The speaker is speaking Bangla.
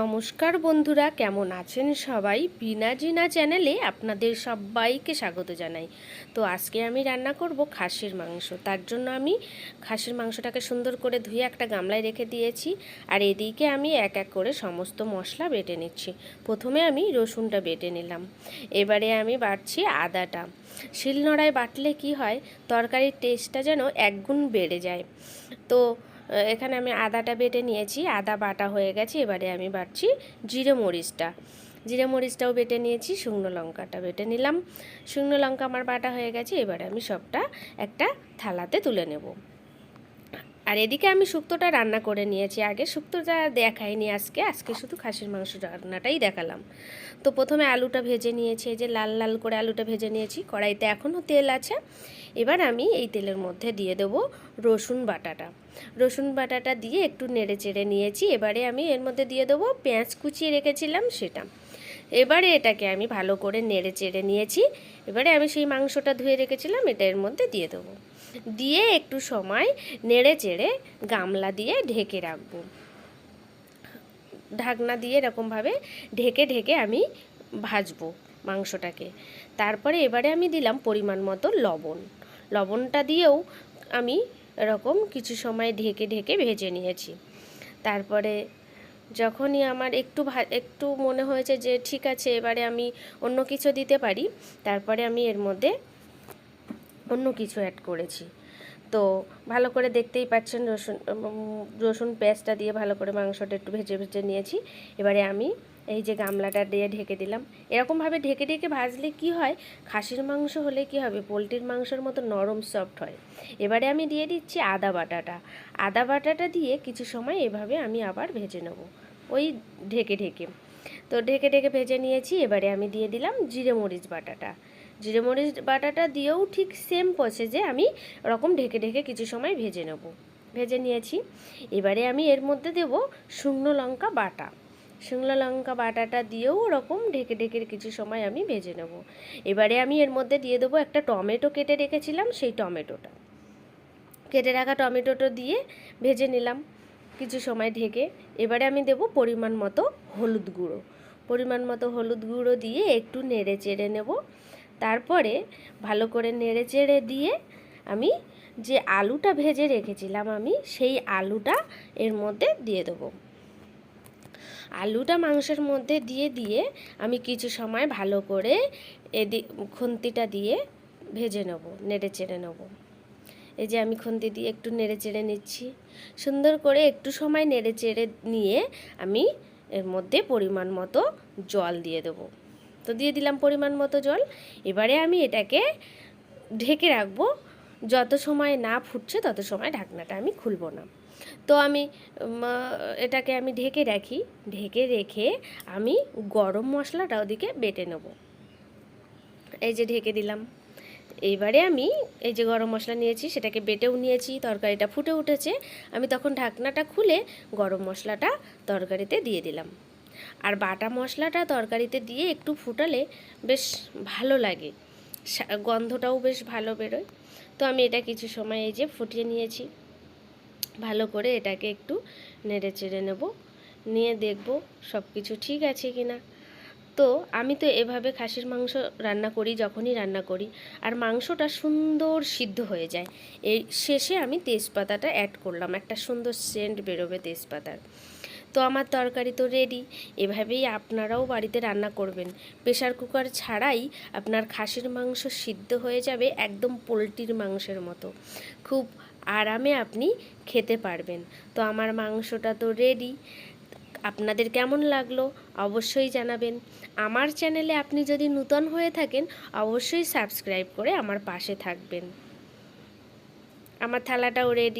নমস্কার বন্ধুরা, কেমন আছেন সবাই? বিনা জিনা চ্যানেলে আপনাদের সবাইকে স্বাগত জানাই। তো আজকে আমি রান্না করব খাসির মাংস। তার জন্য আমি খাসির মাংসটাকে সুন্দর করে ধুয়ে একটা গামলায় রেখে দিয়েছি। আর এদিকে আমি এক এক করে সমস্ত মশলা বেটে নিচ্ছি। প্রথমে আমি রসুনটা বেটে নিলাম। এবারে আমি বাটছি আদাটা। শিলনোড়ায় বাটলে কি হয়, তরকারির টেস্টটা যেন একগুণ বেড়ে যায়। তো এখানে আমি আদাটা বেটে নিয়েছি, আদা বাটা হয়ে গেছে, এবারে আমি বাটছি জিরে মরিচটা। জিরে মরিচটাও বেটে নিয়েছি, শুকনো লঙ্কাটা বেটে নিলাম। শুকনো লঙ্কা আমার বাটা হয়ে গেছে, এবারে আমি সবটা একটা থালাতে তুলে নেব। আর এদিকে আমি শুক্তোটা রান্না করে নিয়েছি আগে। শুক্তোটা দেখাইনি আজকে। আজকে শুধু খাসির মাংস রান্নাটাই দেখালাম। তো প্রথমে আলুটা ভেজে নিয়েছি যে লাল লাল করে আলুটা ভেজে নিয়েছি। কড়াইতে এখনও তেল আছে। এবার আমি এই তেলের মধ্যে দিয়ে দেব রসুন বাটাটা। রসুন বাটাটা দিয়ে একটু নেড়ে চেড়ে নিয়েছি। এবারে আমি এর মধ্যে দিয়ে দেবো পেঁয়াজ কুচিয়ে রেখেছিলাম সেটা। এবারে এটাকে আমি ভালো করে নেড়ে চেড়ে নিয়েছি। এবারে আমি সেই মাংসটা ধুয়ে রেখেছিলাম, এটা এর মধ্যে দিয়ে দেবো। দিয়ে একটু সময় নেড়ে চেড়ে গামলা দিয়ে ঢেকে রাখব। ঢাকনা দিয়ে এরকমভাবে ঢেকে ঢেকে আমি ভাজবো মাংসটাকে। তারপরে এবারে আমি দিলাম পরিমাণ মতো লবণ। লবণটা দিয়েও আমি এরকম কিছু সময় ঢেকে ঢেকে ভেজে নিয়েছি। তারপরে যখনই আমার একটু একটু মনে হয়েছে যে ঠিক আছে, এবারে আমি অন্য কিছু দিতে পারি, তারপরে আমি এর মধ্যে অন্য কিছু অ্যাড করেছি। তো ভালো করে দেখতেই পাচ্ছেন, রসুন রসুন পেঁয়াজটা দিয়ে ভালো করে মাংসটা একটু ভেজে ভেজে নিয়েছি। এবারে আমি এই যে গামলাটা দিয়ে ঢেকে দিলাম। এরকমভাবে ঢেকে ঢেকে ভাজলে কি হয়? খাসির মাংস হলে কি হবে? পোলট্রির মাংসের মতো নরম সফট হয়। এবারে আমি দিয়ে দিচ্ছি আদা বাটাটা। আদা বাটাটা দিয়ে কিছু সময় এভাবে আমি আবার ভেজে নেব। ওই ঢেকে ঢেকে। তো ঢেকে ঢেকে ভেজে নিয়েছি। এবারে আমি দিয়ে দিলাম জিরে মরিচ বাটাটা। জিরে মরিচ বাটাটা দিয়েও ঠিক সেম প্রসেসে আমি ওরকম ঢেকে ঢেকে কিছু সময় ভেজে নেব। ভেজে নিয়েছি। এবারে আমি এর মধ্যে দেব শুকনো লঙ্কা বাটা। শুকনো লঙ্কা বাটাটা দিয়েও ওরকম ঢেকে ঢেকে কিছু সময় আমি ভেজে নেব। এবারে আমি এর মধ্যে দিয়ে দেবো একটা টমেটো কেটে রেখেছিলাম, সেই টমেটোটা। কেটে রাখা টমেটোটা দিয়ে ভেজে নিলাম কিছু সময় ঢেকে। এবারে আমি দেব পরিমাণ মতো হলুদ গুঁড়ো। পরিমাণ মতো হলুদ গুঁড়ো দিয়ে একটু নেড়ে চেড়ে নেব। তারপরে ভালো করে নেড়ে চেড়ে দিয়ে আমি যে আলুটা ভেজে রেখেছিলাম আমি, সেই আলুটা এর মধ্যে দিয়ে দেবো। আলুটা মাংসের মধ্যে দিয়ে দিয়ে আমি কিছু সময় ভালো করে এদি খুন্তিটা দিয়ে ভেজে নেব, নেড়ে চেড়ে নেব। এই যে আমি খুন্তি দিয়ে একটু নেড়ে চেড়ে নিচ্ছি। সুন্দর করে একটু সময় নেড়ে চেড়ে নিয়ে আমি এর মধ্যে পরিমাণ মতো জল দিয়ে দেবো। তো দিয়ে দিলাম পরিমাণ মতো জল। এবারে আমি এটাকে ঢেকে রাখব যত সময় না ফুটছে, তত সময় ঢাকনাটা আমি খুলব না। তো আমি এটাকে আমি ঢেকে রাখি, ঢেকে রেখে আমি গরম মশলাটা ওদিকে বেটে নেব। এই যে ঢেকে দিলাম। এইবারে আমি এই যে গরম মশলা নিয়েছি, সেটাকে বেটেও নিয়েছি, তরকারিটা ফুটে উঠেছে। আমি তখন ঢাকনাটা খুলে গরম মশলাটা তরকারিতে দিয়ে দিলাম। আর বাটা মশলাটা তরকারিতে দিয়ে একটু ফুটালে বেশ ভালো লাগে। গন্ধটাও বেশ ভালো বেরোয়। তো আমি এটা কিছু সময় এই যে ফুটিয়ে নিয়েছি। ভালো করে এটাকে একটু নেড়ে চেড়ে নেব। নিয়ে দেখব সব কিছু ঠিক আছে কি না তো আমি তো এভাবে খাসির মাংস রান্না করি, যখনই রান্না করি, আর মাংসটা সুন্দর সিদ্ধ হয়ে যায়। এই শেষে আমি তেজপাতাটা অ্যাড করলাম। একটা সুন্দর সেন্ট বেরোবে তেজপাতার। তো আমার তরকারি তো রেডি এভাবেই আপনারাও বাড়িতে রান্না করবেন। প্রেশার কুকার ছাড়াই আপনার খাসির মাংস সিদ্ধ হয়ে যাবে একদম পোলট্রির মাংসের মতো। খুব আরামে আপনি খেতে পারবেন। তো আমার মাংসটা তো রেডি আপনাদের কেমন লাগল অবশ্যই জানাবেন। আমার চ্যানেলে আপনি যদি নূতন হয়ে থাকেন, অবশ্যই সাবস্ক্রাইব করে আমার পাশে থাকবেন। আমার থালাটাও রেডি